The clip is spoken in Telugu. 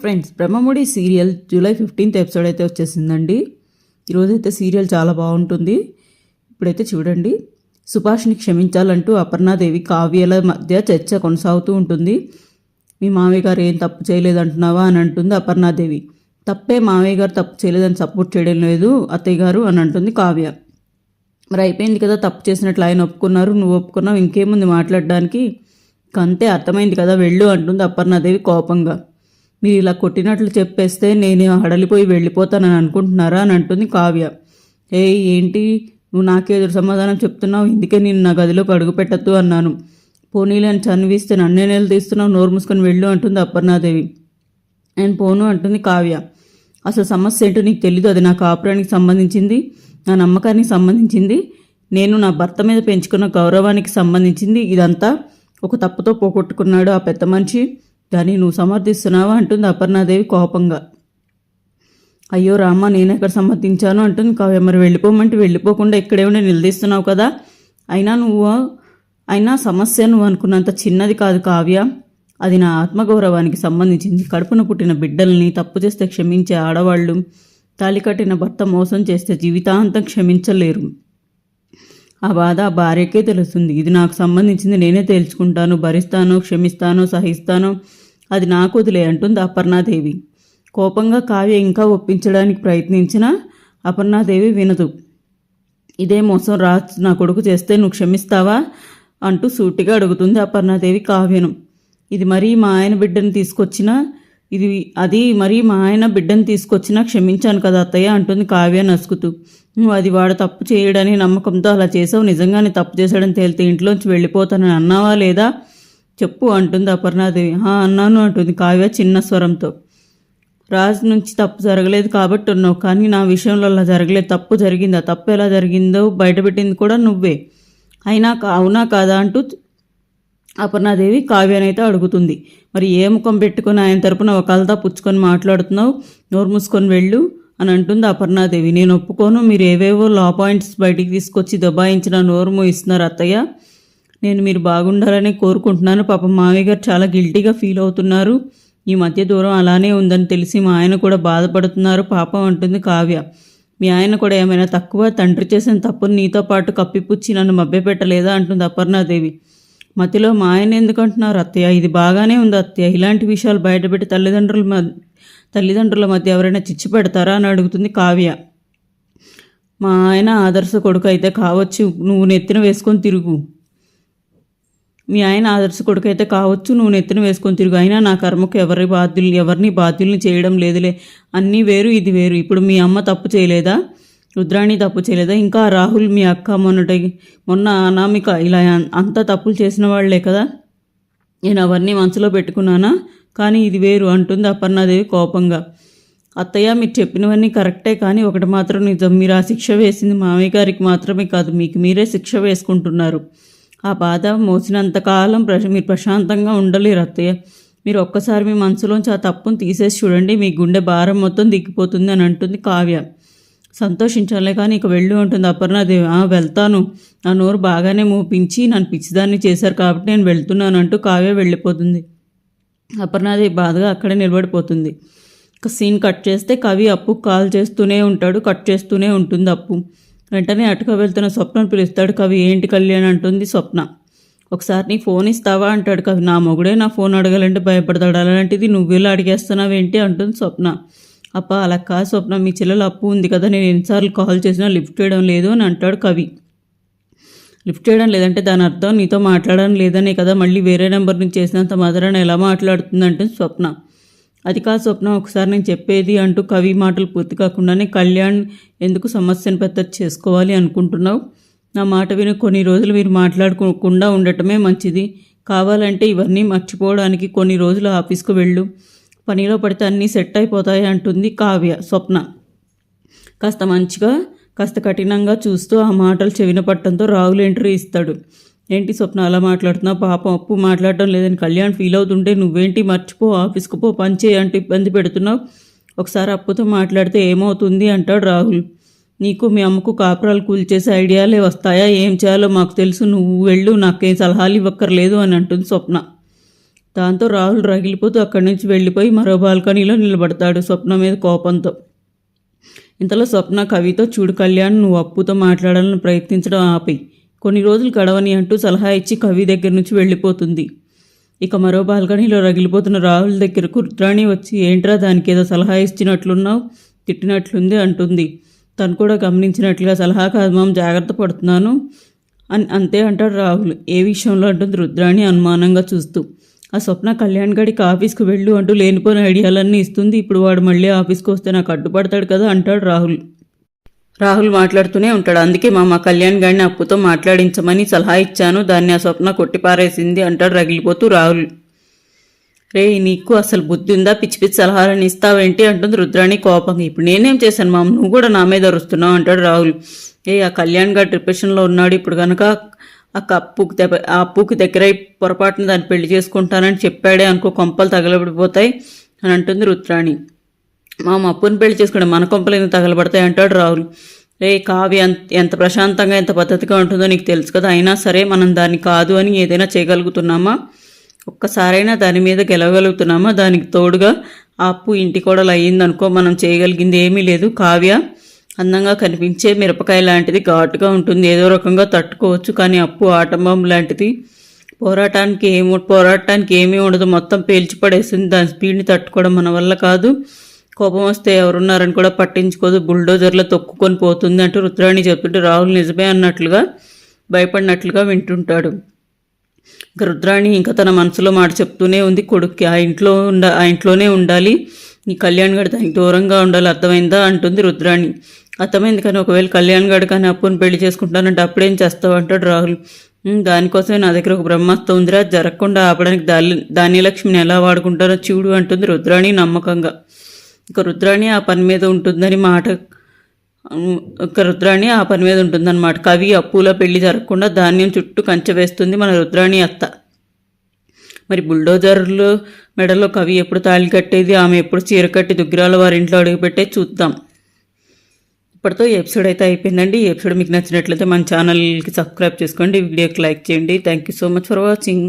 Friends Brahmamudi serial July fifteenth episode అయితే వచ్చేసిందండి. ఈరోజైతే సీరియల్ చాలా బాగుంటుంది. ఇప్పుడైతే చూడండి. సుభాష్ని క్షమించాలంటూ అపర్ణాదేవి కావ్యల మధ్య చర్చ కొనసాగుతూ ఉంటుంది. మీ మామయ్య గారు ఏం తప్పు చేయలేదంటున్నావా? అని అంటుంది అపర్ణాదేవి. తప్పే మామయ్య గారు తప్పు చేయలేదని సపోర్ట్ చేయడం లేదు అత్తయ్య గారు అని అంటుంది కావ్య. మరి అయిపోయింది కదా తప్పు చేసినట్లు ఆయన ఒప్పుకున్నారు నువ్వు ఒప్పుకున్నావు ఇంకేముంది మాట్లాడడానికి? కంతే అర్థమైంది కదా వెళ్ళు అంటుంది అపర్ణాదేవి కోపంగా. మీరు ఇలా కొట్టినట్లు చెప్పేస్తే నేను హడలిపోయి వెళ్ళిపోతానని అనుకుంటున్నారా అని అంటుంది కావ్య. ఏ ఏంటి? నువ్వు నాకే ఎదురు సమాధానం చెప్తున్నావు. ఇందుకే నేను నా గదిలోకి అడుగు పెట్టద్దు అన్నాను. పోనీలని చనివిస్తే నన్నే నెల తీస్తున్నావు నోరు మూసుకొని వెళ్ళు అంటుంది అపర్ణాదేవి నేను పోను అంటుంది కావ్య. అసలు సమస్య ఏంటో నీకు తెలీదు. అది నా కాపురానికి సంబంధించింది. నా నమ్మకానికి సంబంధించింది. నేను నా భర్త మీద పెంచుకున్న గౌరవానికి సంబంధించింది. ఇదంతా ఒక తప్పుతో పోగొట్టుకున్నాడు ఆ పెద్ద మనిషి. దాన్ని నువ్వు సమర్థిస్తున్నావా? అంటుంది అపర్ణాదేవి కోపంగా. అయ్యో రామ్మ నేను ఎక్కడ సమర్థించాను? అంటుంది కావ్య. మరి వెళ్ళిపోమంటే వెళ్ళిపోకుండా ఇక్కడే ఉండి నిలదీస్తున్నావు కదా. అయినా నువ్వు అయినా సమస్య నువ్వు అనుకున్నంత చిన్నది కాదు కావ్య. అది నా ఆత్మగౌరవానికి సంబంధించింది. కడుపున పుట్టిన బిడ్డల్ని తప్పు చేస్తే క్షమించే ఆడవాళ్ళు తాలి కట్టిన భర్త మోసం చేస్తే జీవితాంతం క్షమించలేరు. ఆ బాధ ఆ భార్యకే తెలుస్తుంది. ఇది నాకు సంబంధించింది నేనే తేల్చుకుంటాను భరిస్తాను క్షమిస్తాను సహిస్తాను. అది నాకు వదిలే అంటుంది అపర్ణాదేవి. కోపంగా కావ్య ఇంకా ఒప్పించడానికి ప్రయత్నించినా అపర్ణాదేవి వినదు. ఇదే మోసం రాజ్ నా కొడుకు చేస్తే నువ్వు క్షమిస్తావా? అంటూ సూటిగా అడుగుతుంది అపర్ణాదేవి కావ్యను. ఇది మరీ మా ఆయన బిడ్డను తీసుకొచ్చినా ఇది అది మరి మా ఆయన బిడ్డను తీసుకొచ్చినా క్షమించాను కదా అత్తయ్య అంటుంది కావ్య నసుకుతూ. నువ్వు అది వాడు తప్పు చేయడని నమ్మకంతో అలా చేసావు. నిజంగానే తప్పు చేశాడని తేలితే ఇంట్లోంచి వెళ్ళిపోతానని అన్నావా లేదా? చెప్పు అంటుంది అపర్ణాదేవి. "హా, అన్నాను అంటుంది కావ్య చిన్న స్వరంతో. రాజు నుంచి తప్పు జరగలేదు కాబట్టి ఉన్నావు కానీ నా విషయంలో అలా జరగలేదు. తప్పు జరిగిందా? తప్పు ఎలా జరిగిందో బయటపెట్టింది కూడా నువ్వే. అయినా కా- అవునా కాదా అంటూ అపర్ణాదేవి కావ్యనైతే అడుగుతుంది. మరి ఏ ముఖం పెట్టుకుని ఆయన తరపున ఒకళ్ళతో పుచ్చుకొని మాట్లాడుతున్నావు? నోరు మూసుకొని వెళ్ళు అని అంటుంది అపర్ణాదేవి. నేను ఒప్పుకోను మీరు ఏవేవో లా పాయింట్స్ బయటికి తీసుకొచ్చి దబాయించిన నోరు మూయిస్తున్నారు అత్తయ్య. నేను మీరు బాగుండాలని కోరుకుంటున్నాను. పాపం మావయ్య గారు చాలా గిల్టీగా ఫీల్ అవుతున్నారు. ఈ మధ్య దూరం అలానే ఉందని తెలిసి మా ఆయన కూడా బాధపడుతున్నారు. పాపం అంటుంది కావ్య. మీ ఆయన కూడా ఏమైనా తక్కువ తండ్రి చేసిన తప్పుని నీతో పాటు కప్పిపుచ్చి నన్ను మభ్యపెట్టలేదా? అంటుంది అపర్ణాదేవి. మధ్యలో మా ఆయన ఎందుకుంటున్నారు అత్తయ్య? ఇది బాగానే ఉంది అత్తయ్య. ఇలాంటి విషయాలు బయటపెట్టి తల్లిదండ్రుల మధ్య తల్లిదండ్రుల మధ్య ఎవరైనా చిచ్చు పెడతారా అని అడుగుతుంది కావ్య. మా ఆయన ఆదర్శ కొడుకు అయితే కావచ్చు. నువ్వు నెత్తిన వేసుకొని తిరుగు. మీ ఆయన ఆదర్శ కొడుకు అయితే కావచ్చు. నువ్వు నెత్తిన వేసుకొని తిరుగు. అయినా నా కర్మకు ఎవరి బాధ్యులు ఎవరిని బాధ్యుల్ని చేయడం లేదులే. అన్నీ వేరు ఇది వేరు. ఇప్పుడు మీ అమ్మ తప్పు చేయలేదా? రుద్రాణి తప్పు చేయలేదా? ఇంకా రాహుల్ మీ అక్క మొన్నటి మొన్న అనామిక ఇలా అంత తప్పులు చేసిన వాళ్ళే కదా? నేను అవన్నీ మనసులో పెట్టుకున్నానా? కానీ ఇది వేరు అంటుంది అపర్ణాదేవి కోపంగా. అత్తయ్య మీరు చెప్పినవన్నీ కరెక్టే కానీ ఒకటి మాత్రం నిజం. మీరు ఆ శిక్ష వేసింది మామయ్య గారికి మాత్రమే కాదు మీకు మీరే శిక్ష వేసుకుంటున్నారు. ఆ బాధ మోసినంతకాలం ప్రశ మీరు ప్రశాంతంగా ఉండలేరు అత్తయ్య. మీరు ఒక్కసారి మీ మనసులోంచి ఆ తప్పును తీసేసి చూడండి. మీ గుండె భారం మొత్తం దిగిపోతుంది అని అంటుంది కావ్య. సంతోషించాలే. కానీ ఇక వెళ్ళి ఉంటుంది అపర్ణాదేవి వెళ్తాను. నా నోరు బాగానే మూపించి నన్ను పిచ్చిదాన్ని చేశారు కాబట్టి నేను వెళ్తున్నాను అంటూ కావ్య వెళ్ళిపోతుంది. అపర్ణాదేవి బాధగా అక్కడే నిలబడిపోతుంది. ఇక సీన్ కట్ చేస్తే కవి అప్పు కాల్ చేస్తూనే ఉంటాడు. కట్ చేస్తూనే ఉంటుంది అప్పు. వెంటనే అటుక వెళ్తున్న స్వప్నను పిలుస్తాడు. కవి ఏంటి కళ్యాణ్? అంటుంది స్వప్న. ఒకసారి నీ ఫోన్ ఇస్తావా? అంటాడు కవి. నా మొగుడే నా ఫోన్ అడగాలంటే భయపడతాడు. అలాంటిది నువ్వు ఎలా అడిగేస్తున్నావు అడిగేస్తున్నావేంటి? అంటుంది స్వప్న. అప్ప అలా కాదు స్వప్న మీ చెల్లెలు అప్పు ఉంది కదా నేను ఎన్నిసార్లు కాల్ చేసినా లిఫ్ట్ చేయడం లేదు అని అంటాడు కవి. లిఫ్ట్ చేయడం లేదంటే దాని అర్థం నీతో మాట్లాడడం లేదనే కదా మళ్ళీ వేరే నెంబర్ నుంచి చేసినంత మదరాన్ని ఎలా మాట్లాడుతుందంటే స్వప్న. అది కాదు స్వప్న ఒకసారి నేను చెప్పేది అంటూ కవి మాటలు పూర్తి కాకుండానే కళ్యాణ్ ఎందుకు సమస్యను పెద్ద చేసుకోవాలి అనుకుంటున్నావు? నా మాట విని కొన్ని రోజులు మీరు మాట్లాడుకోకుండా ఉండటమే మంచిది. కావాలంటే ఇవన్నీ మర్చిపోవడానికి కొన్ని రోజులు ఆఫీస్కు వెళ్ళు. పనిలో పడితే అన్నీ సెట్ అయిపోతాయి అంటుంది కావ్య స్వప్న. కాస్త మంచిగా కాస్త కఠినంగా చూస్తూ ఆ మాటలు చెవిన పట్టడంతో రాహుల్ ఎంట్రీ ఇస్తాడు? ఏంటి స్వప్న అలా మాట్లాడుతున్నావు పాపం అప్పు మాట్లాడడం లేదని కళ్యాణ్ ఫీల్ అవుతుంటే నువ్వేంటి మర్చిపో ఆఫీస్కు పో పనిచేయ అంటూ ఇబ్బంది పెడుతున్నావు? ఒకసారి అప్పుతో మాట్లాడితే ఏమవుతుంది అంటాడు రాహుల్. నీకు మీ అమ్మకు కాపురాలు కూల్చేసే ఐడియాలే వస్తాయా? ఏం చేయాలో మాకు తెలుసు నువ్వు వెళ్ళు నాకేం సలహాలు ఇవ్వక్కర్లేదు అని అంటుంది స్వప్న. దాంతో రాహుల్ రగిలిపోతూ అక్కడి నుంచి వెళ్ళిపోయి మరో బాల్కనీలో నిలబడతాడు స్వప్న మీద కోపంతో. ఇంతలో స్వప్న కవితో చూడు కళ్యాణ్ నువ్వు అప్పుతో మాట్లాడాలని ప్రయత్నించడం ఆపి కొన్ని రోజులు గడవని అంటూ సలహా ఇచ్చి కవి దగ్గర నుంచి వెళ్ళిపోతుంది. ఇక మరో బాల్కనీలో రగిలిపోతున్న రాహుల్ దగ్గరకు రుద్రాణి వచ్చి ఏంట్రా దానికి ఏదో సలహా ఇచ్చినట్లున్నావు? తిట్టినట్లుంది అంటుంది. తను కూడా గమనించినట్లుగా సలహా కాదు జాగ్రత్త పడుతున్నాను అని అంతే అంటాడు రాహుల్. ఏ విషయంలో అంటుంది రుద్రాణి అనుమానంగా చూస్తూ. ఆ స్వప్న కళ్యాణ్ గడికి ఆఫీస్కి వెళ్ళు అంటూ లేనిపోయిన ఐడియాలన్నీ ఇస్తుంది. ఇప్పుడు వాడు మళ్ళీ ఆఫీస్కి వస్తే నాకు అడ్డుపడతాడు కదా అంటాడు రాహుల్. రాహుల్ మాట్లాడుతూనే ఉంటాడు. అందుకే మా మా కళ్యాణ్ గారిని అప్పుతో మాట్లాడించమని సలహా ఇచ్చాను. దాన్ని ఆ స్వప్న కొట్టిపారేసింది అంటాడు రగిలిపోతూ రాహుల్. రే నీకు అసలు బుద్ధి ఉందా? పిచ్చి పిచ్చి సలహాలను ఇస్తావేంటి? అంటుంది రుద్రాణి కోపంగా. ఇప్పుడు నేనేం చేశాను మామ? నువ్వు కూడా నా మీద అరుస్తున్నావు అంటాడు రాహుల్. ఏ ఆ కళ్యాణ్ గారు డిప్రెషన్లో ఉన్నాడు. ఇప్పుడు కనుక ఆ అప్పుకి దెబ్బ ఆ అప్పుకి దగ్గర పొరపాటున దాన్ని పెళ్ళి చేసుకుంటానని చెప్పాడే అనుకో కొంపలు తగలబడిపోతాయి అని అంటుంది రుద్రాణి. మా అప్పుని పెళ్ళి చేసుకుంటే మన కొంపలు ఎందుకు తగలబడతాయి? అంటాడు రాహుల్. రే కావ్య ఎంత ఎంత ప్రశాంతంగా ఎంత పద్ధతిగా ఉంటుందో నీకు తెలుసు కదా. అయినా సరే మనం దాన్ని కాదు అని ఏదైనా చేయగలుగుతున్నామా? ఒక్కసారైనా దాని మీద గెలవగలుగుతున్నామా? దానికి తోడుగా ఆ అప్పు ఇంటి కోడలు అయ్యిందనుకో మనం చేయగలిగింది ఏమీ లేదు. కావ్య అందంగా కనిపించే మిరపకాయ లాంటిది ఘాటుగా ఉంటుంది. ఏదో రకంగా తట్టుకోవచ్చు కానీ అప్పు ఆటంబం లాంటిది పోరాటానికి ఏమి పోరాటానికి ఏమీ ఉండదు. మొత్తం పేల్చి పడేసింది. దాని స్పీడ్ని తట్టుకోవడం మన వల్ల కాదు. కోపం వస్తే ఎవరున్నారని కూడా పట్టించుకోదు. బుల్డోజర్లో తొక్కుకొని పోతుంది అంటూ రుద్రాణి చెప్తుంటే రాహుల్ నిజమే అన్నట్లుగా భయపడినట్లుగా వింటుంటాడు. ఇంకా రుద్రాణి ఇంకా తన మనసులో మాట చెప్తూనే ఉంది. కొడుక్కి ఆ ఇంట్లో ఉండ ఆ ఇంట్లోనే ఉండాలి. నీ కళ్యాణ్ గడి దానికి దూరంగా ఉండాలి. అర్థమైందా? అంటుంది రుద్రాణి. అర్థమైంది కానీ ఒకవేళ కళ్యాణ్ గారు కానీ అప్పుని పెళ్ళి చేసుకుంటానంటే అప్పుడేం చేస్తావు అంటాడు రాహుల్. దానికోసమే నా దగ్గర ఒక బ్రహ్మాస్త్రం ఉందిరా జరగకుండా ఆపడానికి దాని ధాన్యలక్ష్మిని ఎలా వాడుకుంటారో చూడు అంటుంది రుద్రాణి నమ్మకంగా. ఇక రుద్రాణి ఆ పని మీద ఉంటుందని మాట. ఒక ఇక రుద్రాణి ఆ పని మీద ఉంటుందన్నమాట. కవి అప్పుల పెళ్ళి జరగకుండా ధాన్యం చుట్టూ కంచె వేస్తుంది మన రుద్రాణి అత్త. మరి బుల్డోజర్లు మెడలో కవి ఎప్పుడు తాళి కట్టేది ఆమె ఎప్పుడు చీర కట్టి దుగ్గిరాల వారి ఇంట్లో అడుగుపెట్టే చూద్దాం. ఇప్పటితో ఈ ఎపిసోడ్ అయితే అయిపోయిందండి. ఈ ఎపిసోడ్ మీకు నచ్చినట్లయితే మన ఛానల్కి సబ్స్క్రైబ్ చేసుకోండి. వీడియోకి లైక్ చేయండి. Thank you so much for watching